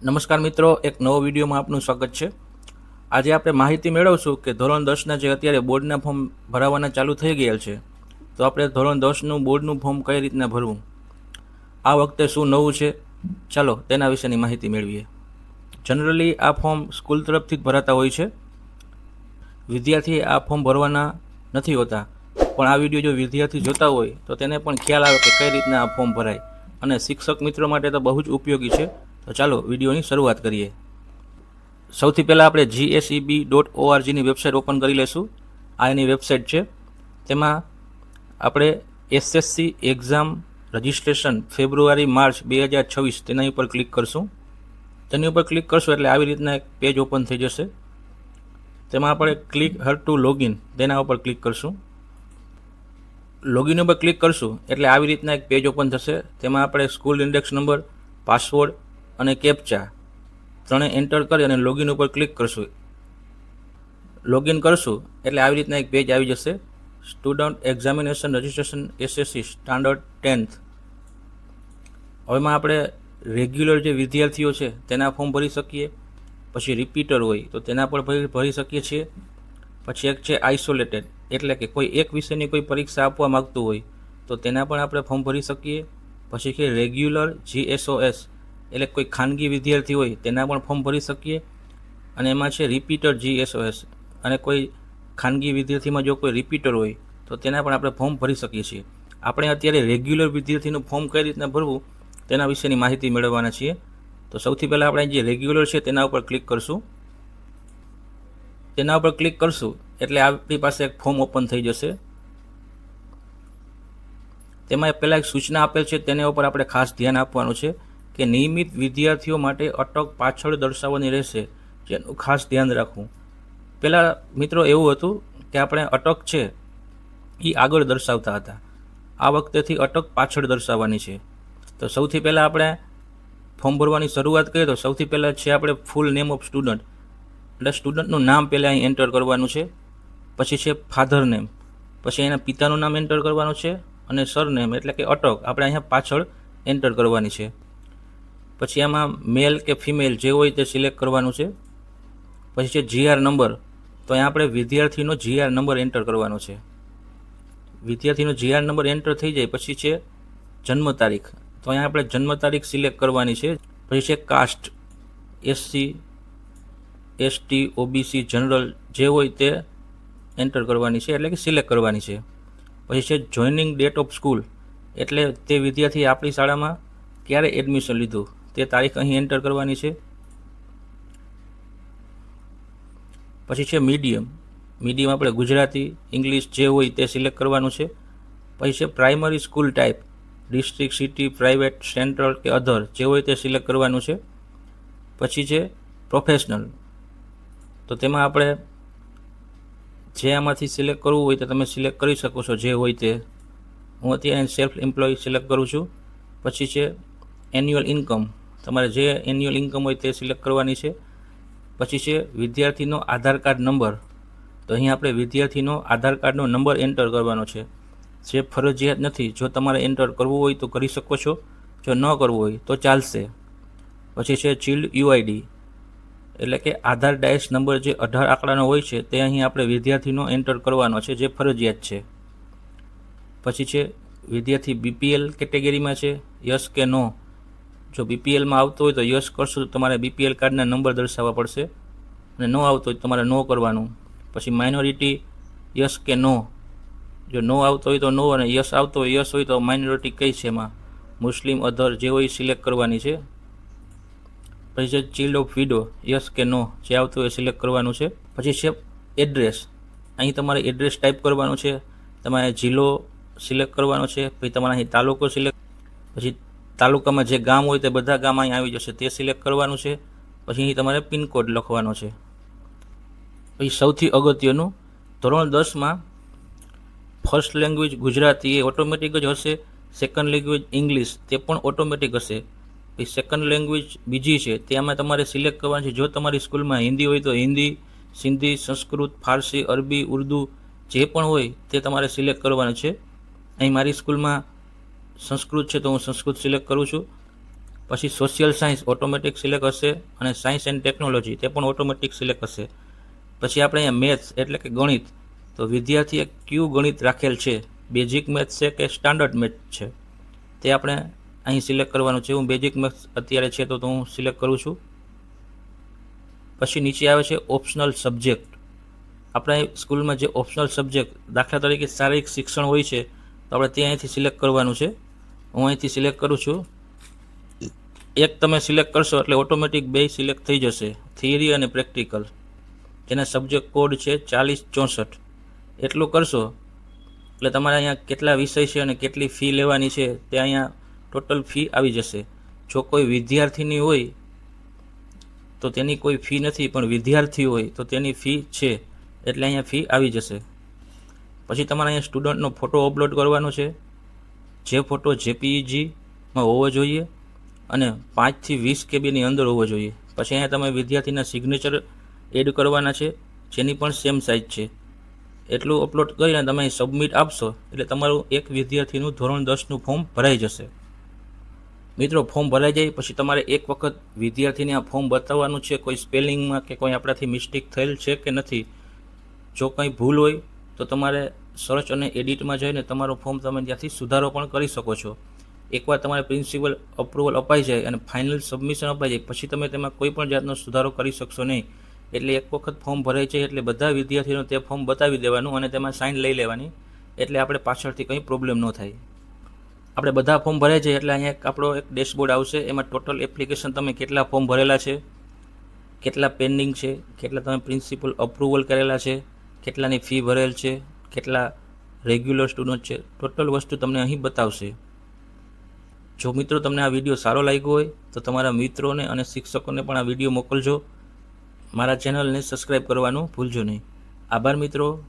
નમસ્કાર મિત્રો, એક નવો વિડીયોમાં આપનું સ્વાગત છે. આજે આપણે માહિતી મેળવશું કે ધોરણ દસના જે અત્યારે બોર્ડના ફોર્મ ભરાવાના ચાલુ થઈ ગયેલ છે, તો આપણે ધોરણ દસનું બોર્ડનું ફોર્મ કઈ રીતના ભરવું? આ વખતે શું નવું છે? ચાલો તેના વિશેની માહિતી મેળવીએ. જનરલી આ ફોર્મ સ્કૂલ તરફથી જ ભરાતા હોય છે. વિદ્યાર્થી આ ફોર્મ ભરવાના નથી હોતા, પણ આ વીડિયો જો વિદ્યાર્થી જોતા હોય, તો તેને પણ ખ્યાલ આવે કે કઈ રીતના આ ફોર્મ ભરાય. અને શિક્ષક મિત્રો માટે તો બહુ જ ઉપયોગી છે. તો ચાલો વિડીયોની શરૂઆત કરીએ. સૌથી પહેલાં આપણે જીએસઈબી ડોટ ઓઆરજીની વેબસાઇટ ઓપન કરી લઈશું આ એની વેબસાઇટ છે. તેમાં આપણે એસએસસી એક્ઝામ રજિસ્ટ્રેશન ફેબ્રુઆરી, માર્ચ બે હજાર છવ્વીસ તેના ઉપર ક્લિક કરશું. તેની ઉપર ક્લિક કરશું એટલે આવી રીતના એક પેજ ઓપન થઈ જશે. તેમાં આપણે ક્લિક હર ટુ લોગિન તેના ઉપર ક્લિક કરશું. લોગિન ઉપર ક્લિક કરશું એટલે આવી રીતના એક પેજ ઓપન થશે. તેમાં આપણે સ્કૂલ ઇન્ડેક્સ નંબર પાસવર્ડ અને કેપ્ચા ત્રણે એન્ટર કરી અને લોગિન ઉપર ક્લિક કરશું. લોગિન કરશું એટલે આવી રીતના એક પેજ આવી જશે. Student examination registration SSC standard tenth હવેમાં આપણે રેગ્યુલર જે વિદ્યાર્થીઓ છે તેના ફોર્મ ભરી શકીએ. પછી રિપીટર હોય તો તેના પણ ભરી ભરી શકીએ છીએ. પછી એક છે આઇસોલેટેડ એટલે કે કોઈ એક વિષયની કોઈ પરીક્ષા આપવા માગતું હોય તો તેના પણ આપણે ફોર્મ ભરી શકીએ. પછી છે રેગ્યુલર જીએસઓએસ એટલે કોઈ ખાનગી વિદ્યાર્થી હોય, તેના પણ ફોર્મ ભરી શકીએ. અને એમાં છે રિપીટર જીએસઓએસ અને કોઈ ખાનગી વિદ્યાર્થીમાં જો કોઈ રિપીટર હોય, તો તેના પણ આપણે ફોર્મ ભરી શકીએ છીએ. આપણે અત્યારે રેગ્યુલર વિદ્યાર્થીનું ફોર્મ કઈ રીતના ભરવું, તેના વિશેની માહિતી મેળવવાના છીએ. તો સૌથી પહેલાં આપણે જે રેગ્યુલર છે, તેના ઉપર ક્લિક કરશું. તેના ઉપર ક્લિક કરશું, એટલે આપણી પાસે એક ફોર્મ ઓપન થઈ જશે. તેમાં પહેલાં એક સૂચના આપેલ છે, તેના ઉપર આપણે ખાસ ધ્યાન આપવાનું છે. કે નિયમિત વિદ્યાર્થીઓ માટે અટક પાછળ દર્શાવવાની રહેશે, જેનું ખાસ ધ્યાન રાખવું. પહેલાં મિત્રો એવું હતું કે આપણે અટક છે એ આગળ દર્શાવતા હતા. આ વખતેથી અટક પાછળ દર્શાવવાની છે. તો સૌથી પહેલાં આપણે ફોર્મ ભરવાની શરૂઆત કરીએ તો સૌથી પહેલાં છે આપણે ફૂલ નેમ ઓફ સ્ટુડન્ટ એટલે સ્ટુડન્ટનું નામ પહેલાં અહીં એન્ટર કરવાનું છે, પછી છે ફાધર નેમ પછી એના પિતાનું નામ એન્ટર કરવાનું છે અને સરનેમ એટલે કે અટક. આપણે અહીંયા પાછળ એન્ટર કરવાની છે. પછી આમાં મેલ કે ફિમેલ જે હોય તે સિલેક્ટ કરવાનું છે. પછી છે જીઆર નંબર તો અહીંયા આપણે વિદ્યાર્થીનો જીઆર નંબર એન્ટર કરવાનો છે. વિદ્યાર્થીનો જીઆર નંબર એન્ટર થઈ જાય પછી છે જન્મ તારીખ. તો અહીંયા આપણે જન્મ તારીખ સિલેક્ટ કરવાની છે. પછી છે caste SC ST OBC general જે હોય તે એન્ટર કરવાની છે, એટલે કે સિલેક્ટ કરવાની છે. પછી છે જોઈનિંગ ડેટ ઓફ સ્કૂલ એટલે તે વિદ્યાર્થી આપણી શાળામાં ક્યારે એડમિશન લીધું? તે તારીખ અહીં એન્ટર કરવાની છે. પછી છે મીડિયમ મીડિયમ આપણે ગુજરાતી ઇંગ્લિશ જે હોય તે સિલેક્ટ કરવાનું છે. પછી છે primary school type district city private central કે અધર જે હોય તે સિલેક્ટ કરવાનું છે. પછી છે પ્રોફેશનલ તો તેમાં આપણે જે આમાંથી સિલેક્ટ કરવું હોય તો તમે સિલેક્ટ કરી શકો છો જે હોય તે. હું અત્યારે સેલ્ફ એમ્પ્લોય સિલેક્ટ કરું છું. પછી છે એન્યુઅલ ઇન્કમ તમારે જે એન્યુઅલ ઇન્કમ હોય તે સિલેક્ટ કરવાની છે. પછી છે વિદ્યાર્થીનો આધાર કાર્ડ નંબર તો અહીં આપણે વિદ્યાર્થીનો આધાર કાર્ડનો નંબર એન્ટર કરવાનો છે. જે ફરજિયાત નથી, જો તમારે એન્ટર કરવું હોય તો કરી શકો છો. જો ન કરવું હોય તો ચાલશે. પછી છે ચિલ્ડ યુઆઈડી એટલે કે આધાર ડાયસ નંબર જે અઢાર આંકડાનો હોય છે, તે અહીં આપણે વિદ્યાર્થીનો એન્ટર કરવાનો છે, જે ફરજિયાત છે. પછી છે વિદ્યાર્થી બીપીએલ કેટેગરીમાં છે યસ કે નો જો બીપીએલમાં આવતો હોય તો યસ કરશો તો તમારે બીપીએલ કાર્ડના નંબર દર્શાવવા પડશે. અને નો આવતો હોય તમારે નો કરવાનું. પછી માઇનોરિટી યસ કે નો? જો નો આવતો હોય તો નો અને યસ આવતો હોય યસ હોય તો માઇનોરિટી કઈ છે એમાં? મુસ્લિમ, અધર જે હોય સિલેક્ટ કરવાની છે. પછી છે ચિલ્ડ ઓફ વિડો યસ કે નો? જે આવતું હોય સિલેક્ટ કરવાનું છે. પછી છે એડ્રેસ અહીં તમારે એડ્રેસ ટાઈપ કરવાનું છે. તમારે જિલ્લો સિલેક્ટ કરવાનો છે. પછી તમારે અહીં તાલુકો સિલેક્ટ પછી તાલુકામાં જે ગામ હોય તે બધા ગામ અહીં આવી જશે. તે સિલેક્ટ કરવાનું છે. પછી અહીં તમારે પિનકોડ લખવાનો છે. પછી સૌથી અગત્યનું ધોરણ દસમાં ફર્સ્ટ લેંગ્વેજ ગુજરાતી એ ઓટોમેટિક જ હશે. સેકન્ડ લેંગ્વેજ ઇંગ્લિશ તે પણ ઓટોમેટિક હશે. પછી સેકન્ડ લેંગ્વેજ બીજી છે તેમાં તમારે સિલેક્ટ કરવાની છે. જો તમારી સ્કૂલમાં હિન્દી હોય તો હિન્દી, સિંધી, સંસ્કૃત, ફારસી, અરબી, ઉર્દુ જે પણ હોય તે તમારે સિલેક્ટ કરવાનું છે. અહીં મારી સ્કૂલમાં સંસ્કૃત છે તો હું સંસ્કૃત સિલેક્ટ કરું છું. પછી સોશિયલ સાયન્સ ઓટોમેટિક સિલેક્ટ હશે અને સાયન્સ એન્ડ ટેકનોલોજી તે પણ ઓટોમેટિક સિલેક્ટ હશે. પછી આપણે અહીંયા મેથ્સ એટલે કે ગણિત, તો વિદ્યાર્થીએ કયું ગણિત રાખેલ છે? બેઝિક મેથ્સ છે કે સ્ટાન્ડર્ડ મેથ્સ છે? તે આપણે અહીં સિલેક્ટ કરવાનું છે. હું બેઝિક મેથ્સ અત્યારે છે તો હું સિલેક્ટ કરું છું. પછી નીચે આવે છે ઓપ્શનલ સબ્જેક્ટ આપણે સ્કૂલમાં જે ઓપ્શનલ સબ્જેક્ટ દાખલા તરીકે શારીરિક શિક્ષણ હોય છે, તો આપણે તે અહીંથી સિલેક્ટ કરવાનું છે. હું અહીંથી સિલેક્ટ કરું છું. એક તમે સિલેક્ટ કરશો એટલે ઓટોમેટિક બે સિલેક્ટ થઈ જશે. થિયરી અને પ્રેક્ટિકલ જેના સબ્જેક્ટ કોડ છે ચાલીસ ચોસઠ. એટલું કરશો, એટલે તમારે અહીંયા કેટલા વિષય છે અને કેટલી ફી લેવાની છે તે અહીંયા ટોટલ ફી આવી જશે. જો કોઈ વિદ્યાર્થીની હોય, તો તેની કોઈ ફી નથી, પણ વિદ્યાર્થી હોય, તો તેની ફી છે. એટલે અહીંયા ફી આવી જશે. પછી તમારે અહીંયા સ્ટુડન્ટનો ફોટો અપલોડ કરવાનો છે. જે ફોટો જેપીઈજીમાં હોવો જોઈએ અને પાંચથી વીસ કેબીની અંદર હોવો જોઈએ. પછી અહીંયા તમે વિદ્યાર્થીના સિગ્નેચર એડ કરવાના છે, જેની પણ સેમ સાઇઝ છે. એટલું અપલોડ કરીને તમે સબમિટ આપશો, એટલે તમારું એક વિદ્યાર્થીનું ધોરણ દસનું ફોર્મ ભરાઈ જશે. મિત્રો ફોર્મ ભરાઈ જાય, પછી તમારે એક વખત વિદ્યાર્થીને આ ફોર્મ બતાવવાનું છે, કોઈ સ્પેલિંગમાં કે કોઈ આપણાથી મિસ્ટેક થયેલ છે કે નથી. જો કંઈ ભૂલ હોય, તો તમારે સર્ચ અને એડિટમાં જઈને તમારું ફોર્મ તમે ત્યાંથી સુધારો પણ કરી શકો છો. એકવાર તમારે પ્રિન્સિપલ અપ્રુવલ અપાઈ જાય અને ફાઇનલ સબમિશન અપાઈ જાય, પછી તમે તેમાં કોઈ પણ જાતનો સુધારો કરી શકશો નહીં. એટલે એક વખત ફોર્મ ભરાય છે એટલે બધા વિદ્યાર્થીઓને તે ફોર્મ બતાવી દેવાનું અને તેમાં સાઇન લઈ લેવાની. એટલે આપણે પાછળથી કંઈ પ્રોબ્લેમ ન થાય. આપણે બધા ફોર્મ ભરાઈ જાય એટલે અહીંયા આપણો એક ડેશબોર્ડ આવશે, એમાં ટોટલ એપ્લિકેશન તમે કેટલા ફોર્મ ભરેલા છે, કેટલા પેન્ડિંગ છે, કેટલા તમે પ્રિન્સિપલ અપ્રુવલ કરેલા છે, કેટલાની ફી ભરેલ છે કેટલા રેગ્યુલર સ્ટુડન્ટ છે ટોટલ વસ્તુ તમને અહીં બતાવશે. જો મિત્રો તમને આ વીડિયો સારો લાગ્યો હોય, તો તમારા મિત્રોને અને શિક્ષકોને પણ આ વીડિયો મોકલજો. મારા ચેનલને સબસ્ક્રાઈબ કરવાનું ભૂલજો નહીં. આભાર મિત્રો.